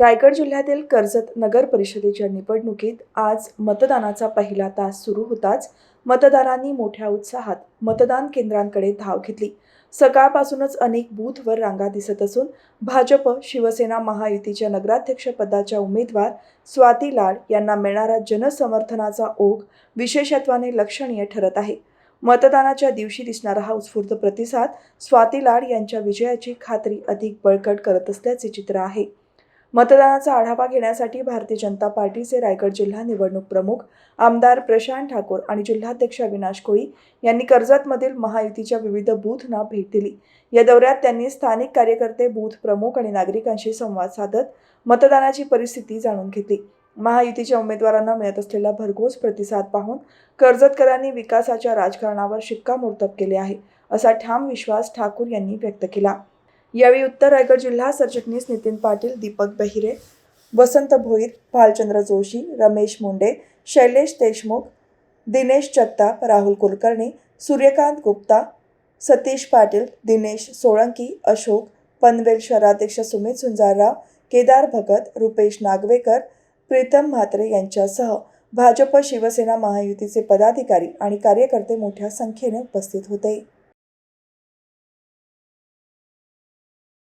रायगड जिल्ह्यातील कर्जत नगर परिषदेच्या निवडणुकीत आज मतदानाचा पहिला तास सुरू होताच मतदारांनी मोठ्या उत्साहात मतदान केंद्रांकडे धाव घेतली. सकाळपासूनच अनेक बूथवर रांगा दिसत असून भाजप शिवसेना महायुतीच्या नगराध्यक्षपदाच्या उमेदवार स्वाती लाड यांना मिळणारा जनसमर्थनाचा ओघ विशेषत्वाने लक्षणीय ठरत आहे. मतदानाच्या दिवशी दिसणारा हा उत्स्फूर्त प्रतिसाद स्वाती लाड यांच्या विजयाची खात्री अधिक बळकट करत असल्याचे चित्र आहे. मतदानाचा आढावा घेण्यासाठी भारतीय जनता पार्टीचे रायगड जिल्हा निवडणूक प्रमुख आमदार प्रशांत ठाकूर आणि जिल्हाध्यक्ष अविनाश कोळी यांनी कर्जतमधील महायुतीच्या विविध बूथना भेट दिली. या दौऱ्यात त्यांनी स्थानिक कार्यकर्ते बूथ प्रमुख आणि नागरिकांशी संवाद साधत मतदानाची परिस्थिती जाणून घेतली. महायुतीच्या उमेदवारांना मिळत असलेला भरघोस प्रतिसाद पाहून कर्जतकरांनी विकासाच्या राजकारणावर शिक्कामोर्तब केले आहे असा ठाम विश्वास ठाकूर यांनी व्यक्त केला. यावेळी उत्तर रायगड जिल्हा सरचिटणीस नितीन पाटील दीपक बहिरे वसंत भोईर भालचंद्र जोशी रमेश मुंडे शैलेश देशमुख दिनेश जगताप राहुल कुलकर्णी सूर्यकांत गुप्ता सतीश पाटील दिनेश सोळंकी अशोक पनवेल शहराध्यक्ष सुमित सुंजारराव केदार भगत रुपेश नागवेकर प्रीतम म्हात्रे यांच्यासह भाजप शिवसेना महायुतीचे पदाधिकारी आणि कार्यकर्ते मोठ्या संख्येने उपस्थित होते.